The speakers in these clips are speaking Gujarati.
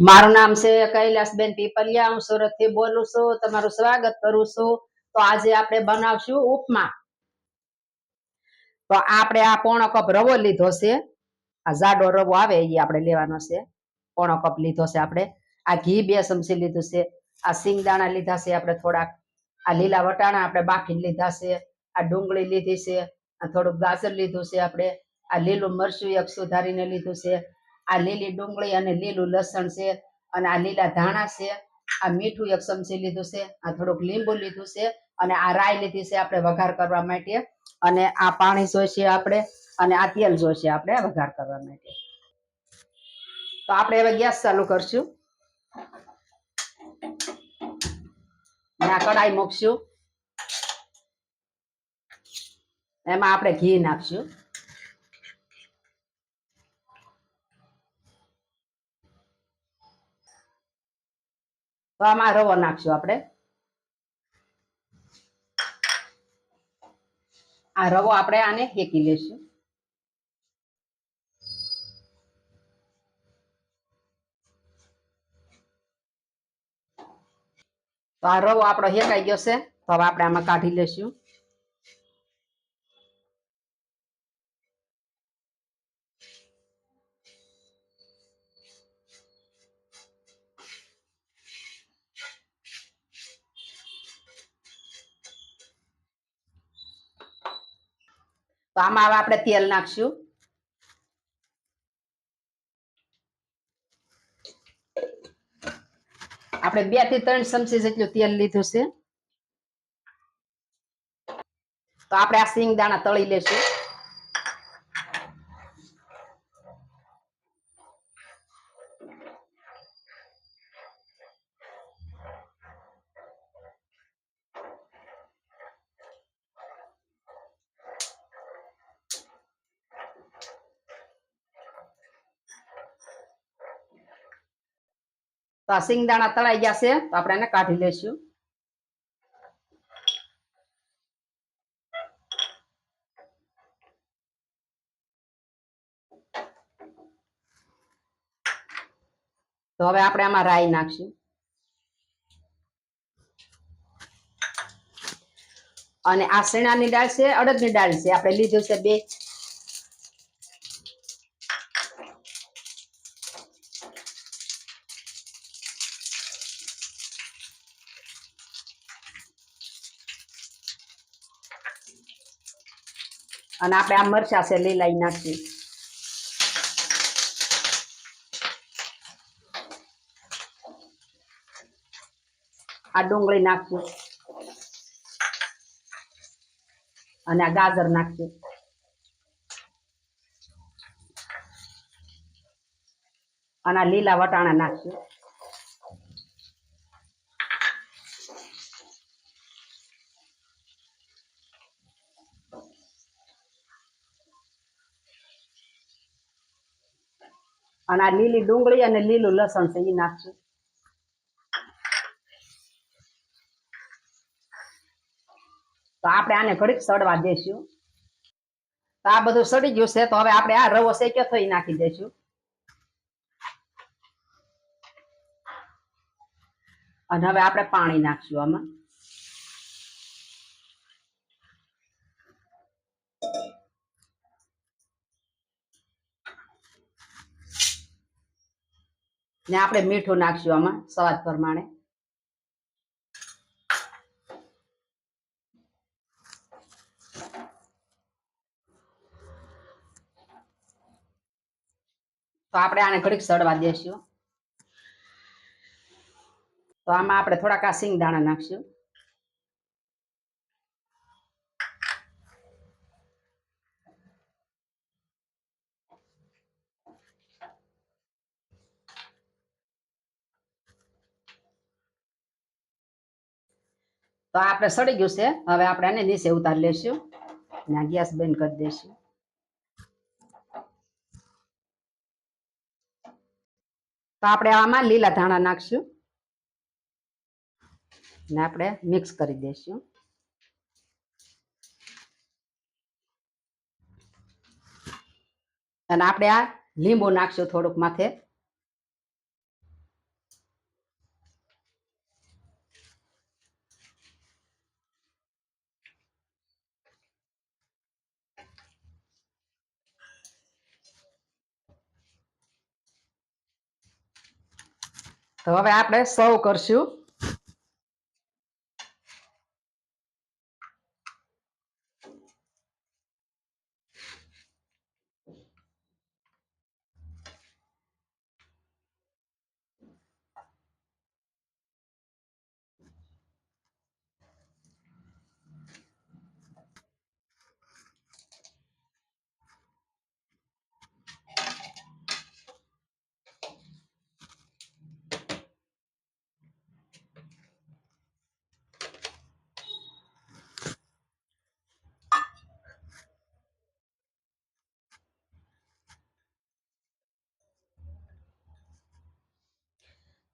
મારું નામ છે કૈલાસબેન પીપલિયા, હું સુરતથી બોલું છું, તમારું સ્વાગત કરું છું. તો આજે આપણે બનાવશું ઉપમા. તો આપણે આ પોણો કપ રવો લીધો છે. આ જાડો રવો આવે એ આપણે લેવાનો છે. પોણો કપ લીધો છે આપણે. આ ઘી બે ચમચી લીધું છે. આ સિંગદાણા લીધા છે આપણે થોડાક. આ લીલા વટાણા આપણે બાફી લીધા છે. આ ડુંગળી લીધી છે. આ થોડુંક ગાજર લીધું છે આપણે. આ લીલું મરચું એક સુધારીને લીધું છે. આ લીલી ડુંગળી અને લીલું લસણ છે, અને આ લીલા ધાણા છે, આ મીઠું એક ચમચી લીધું છે, આ થોડુંક લીંબુ લીધું છે, અને આ રાઈ લીધી છે આપણે વઘાર કરવા માટે, અને આ પાણી જોઈશે આપણે, અને આ તેલ જોઈશે આપણે વઘાર કરવા માટે. તો આપણે હવે ગેસ ચાલુ કરશું. આ કડાઈ મૂકશું. એમાં આપણે ઘી નાખશું. તો આમાં રવો નાખશું આપણે. આ રવો આપણે આને શેકી લેશું. તો આ રવો આપણો શેકાઈ ગયો છે. તો હવે આપણે આમાં કાઢી લેશું. તો આમાં હવે આપણે તેલ નાખશું. આપણે બેથી ત્રણ ચમચી જેટલું તેલ લીધું છે. તો આપણે આ સિંગ દાણા તળી લેશું. તો આ સિંગદાણા તળાઈ ગયા તો આપણે એને કાઢી લેશું તો હવે આપણે આમાં રાઈ નાખશું. અને આ શેણાની દાળ છે, અડદની દાળ છે, આપણે લીધું છે બે અને આપણે આ મરચા છે લીલાઈ નાખીએ. આ ડુંગળી નાખ્યું અને આ ગાજર નાખ્યું અને આ લીલા વટાણા નાખીએ. અને આ લીલી ડુંગળી અને લીલું લસણ છે એ નાખશું. તો આપણે આને ઘડીક સડવા દેશું. તો આ બધું સડી ગયું છે, તો હવે આપણે આ રવો શેક્યો થઈ નાખી દઈશું અને હવે આપણે પાણી નાખશું આમાં. ને આપણે મીઠું નાખશું આમાં સ્વાદ પ્રમાણે. તો આપણે આને ઘડીક સડવા દેશું. તો આમાં આપણે થોડાક આ સિંગ દાણા નાખશું. તો આપણે સડી ગયું છે. હવે આપણે આને નીચે ઉતારી લેશું આ ગેસ બંધ કરી દઈશું તો આપણે આમાં લીલા ધાણા નાખશું ને આપણે મિક્સ કરી દઈશું અને આપણે આ લીંબુ નાખશું થોડુંક માથે. તો હવે આપણે સર્વ કરશું.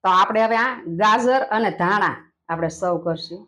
તો આપણે હવે આ ગાજર અને ધાણા આપણે સર્વ કરશું.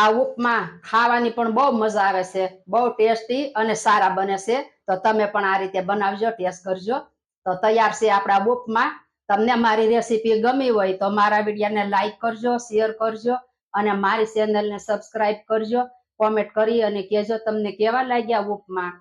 આ ઉપમા ખાવાની પણ બહુ મજા આવે છે, બહુ ટેસ્ટી અને સારા બને છે. તો તમે પણ આ રીતે બનાવજો, ટેસ્ટ કરજો. તો તૈયાર છે આપણા ઉપમા. તમને મારી રેસીપી ગમી હોય તો મારા વિડીયાને લાઈક કરજો, શેર કરજો અને મારી ચેનલને સબસ્ક્રાઇબ કરજો. કોમેન્ટ કરી અને કહેજો તમને કેવા લાગ્યા ઉપમા.